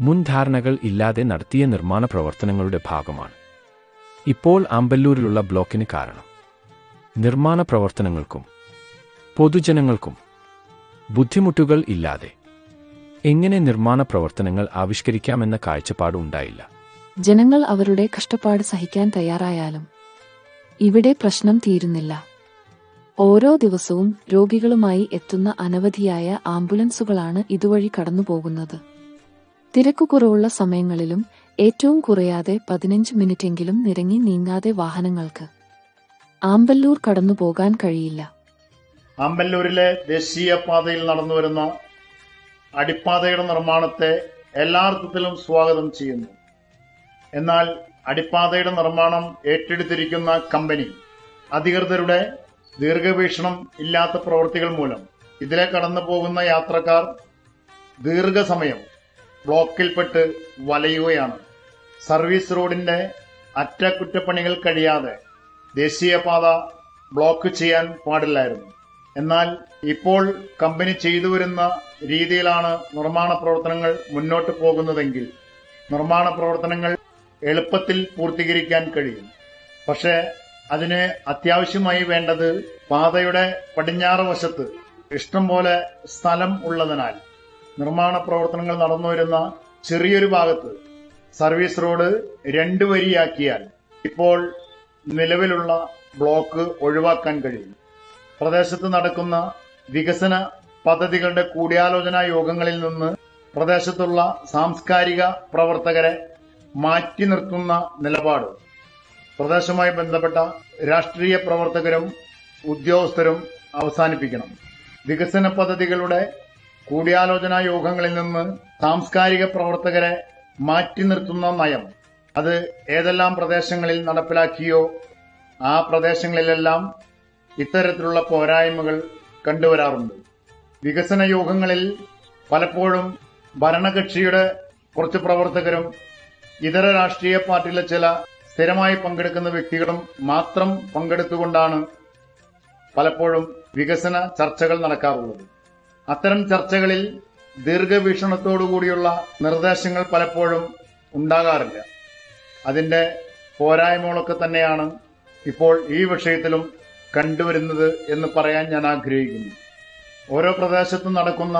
മുൻധാരണകൾ ഇല്ലാതെ നടത്തിയ നിർമ്മാണ പ്രവർത്തനങ്ങളുടെ ഭാഗമാണ്. ഇപ്പോൾ അമ്പല്ലൂരിലുള്ള ബ്ലോക്കിന് കാരണം. നിർമ്മാണ പ്രവർത്തനങ്ങൾക്കും പൊതുജനങ്ങൾക്കും ബുദ്ധിമുട്ടുകൾ ഇല്ലാതെ എങ്ങനെ നിർമ്മാണ പ്രവർത്തനങ്ങൾ ആവിഷ്കരിക്കാമെന്ന കാഴ്ചപ്പാട് ഉണ്ടായില്ല. ജനങ്ങൾ അവരുടെ കഷ്ടപ്പാട് സഹിക്കാൻ തയ്യാറായാലും ഇവിടെ പ്രശ്നം തീരുന്നില്ല. ഓരോ ദിവസവും രോഗികളുമായി എത്തുന്ന അനവധിയായ ആംബുലൻസുകളാണ് ഇതുവഴി കടന്നുപോകുന്നത്. തിരക്കുകുറവുള്ള സമയങ്ങളിലും ഏറ്റവും കുറയാതെ പതിനഞ്ച് മിനിറ്റെങ്കിലും നിരങ്ങി നീങ്ങാതെ വാഹനങ്ങൾക്ക് ആമ്പല്ലൂർ കടന്നു പോകാൻ കഴിയില്ല. ആമ്പല്ലൂരിലെ ദേശീയ ദേശീയപാതയിൽ നടന്നുവരുന്ന അടിപ്പാതയുടെ നിർമ്മാണത്തെ എല്ലാ അർത്ഥത്തിലും സ്വാഗതം ചെയ്യുന്നു. എന്നാൽ അടിപ്പാതയുടെ നിർമ്മാണം ഏറ്റെടുത്തിരിക്കുന്ന കമ്പനി അധികൃതരുടെ ദീർഘവീക്ഷണം ഇല്ലാത്ത പ്രവൃത്തികൾ മൂലം ഇതിലെ കടന്നു പോകുന്ന യാത്രക്കാർ ദീർഘസമയം ബ്ലോക്കിൽപ്പെട്ട് വലയുകയാണ്. സർവീസ് റോഡിന്റെ അറ്റകുറ്റപ്പണികൾ കഴിയാതെ ദേശീയപാത ബ്ലോക്ക് ചെയ്യാൻ പാടില്ലായിരുന്നു. എന്നാൽ ഇപ്പോൾ കമ്പനി ചെയ്തു വരുന്ന രീതിയിലാണ് നിർമ്മാണ പ്രവർത്തനങ്ങൾ മുന്നോട്ട് പോകുന്നതെങ്കിൽ നിർമ്മാണ പ്രവർത്തനങ്ങൾ എളുപ്പത്തിൽ പൂർത്തീകരിക്കാൻ കഴിയും. പക്ഷേ അതിന് അത്യാവശ്യമായി വേണ്ടത് പാതയുടെ പടിഞ്ഞാറ് വശത്ത് ഇഷ്ടംപോലെ സ്ഥലം ഉള്ളതിനാൽ നിർമ്മാണ പ്രവർത്തനങ്ങൾ നടന്നു വരുന്ന ചെറിയൊരു ഭാഗത്ത് സർവീസ് റോഡ് രണ്ട് വരിയാക്കിയാൽ ഇപ്പോൾ നിലവിലുള്ള ബ്ലോക്ക് ഒഴിവാക്കാൻ കഴിയും. പ്രദേശത്ത് നടക്കുന്ന വികസന പദ്ധതികളുടെ കൂടിയാലോചനാ യോഗങ്ങളിൽ നിന്ന് പ്രദേശത്തുള്ള സാംസ്കാരിക പ്രവർത്തകരെ മാറ്റി നിർത്തുന്ന നിലപാട്. പ്രദേശവുമായി ബന്ധപ്പെട്ട രാഷ്ട്രീയ പ്രവർത്തകരും ഉദ്യോഗസ്ഥരും അവസാനിപ്പിക്കണം. വികസന പദ്ധതികളുടെ കൂടിയാലോചനാ യോഗങ്ങളിൽ നിന്ന് സാംസ്കാരിക പ്രവർത്തകരെ മാറ്റി നിർത്തുന്ന നയം. അത് ഏതെല്ലാം പ്രദേശങ്ങളിൽ നടപ്പിലാക്കിയോ ആ പ്രദേശങ്ങളിലെല്ലാം ഇത്തരത്തിലുള്ള പോരായ്മകൾ കണ്ടുവരാറുണ്ട്. വികസന യോഗങ്ങളിൽ പലപ്പോഴും ഭരണകക്ഷിയുടെ കുറച്ച് പ്രവർത്തകരും ഇതര രാഷ്ട്രീയ പാർട്ടിയിലെ ചില സ്ഥിരമായി പങ്കെടുക്കുന്ന വ്യക്തികളും മാത്രം പങ്കെടുത്തുകൊണ്ടാണ് പലപ്പോഴും വികസന ചർച്ചകൾ നടക്കാറുള്ളത്. അത്തരം ചർച്ചകളിൽ ദീർഘവീക്ഷണത്തോടുകൂടിയുള്ള നിർദ്ദേശങ്ങൾ പലപ്പോഴും ഉണ്ടാകാറില്ല. അതിന്റെ പോരായ്മകളൊക്കെ തന്നെയാണ് ഇപ്പോൾ ഈ വിഷയത്തിലും കണ്ടുവരുന്നത് എന്ന് പറയാൻ ഞാൻ ആഗ്രഹിക്കുന്നു. ഓരോ പ്രദേശത്തും നടക്കുന്ന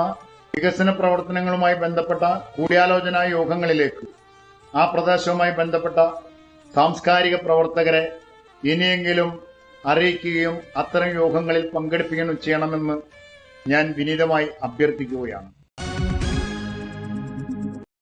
വികസന പ്രവർത്തനങ്ങളുമായി ബന്ധപ്പെട്ട കൂടിയാലോചനാ യോഗങ്ങളിലേക്ക് ആ പ്രദേശവുമായി ബന്ധപ്പെട്ട സാംസ്കാരിക പ്രവർത്തകരെ ഇനിയെങ്കിലും അറിയിക്കുകയും അത്തരം യോഗങ്ങളിൽ പങ്കെടുപ്പിക്കുകയും ചെയ്യണമെന്ന് ഞാൻ വിനീതമായി അഭ്യർത്ഥിക്കുകയാണ്.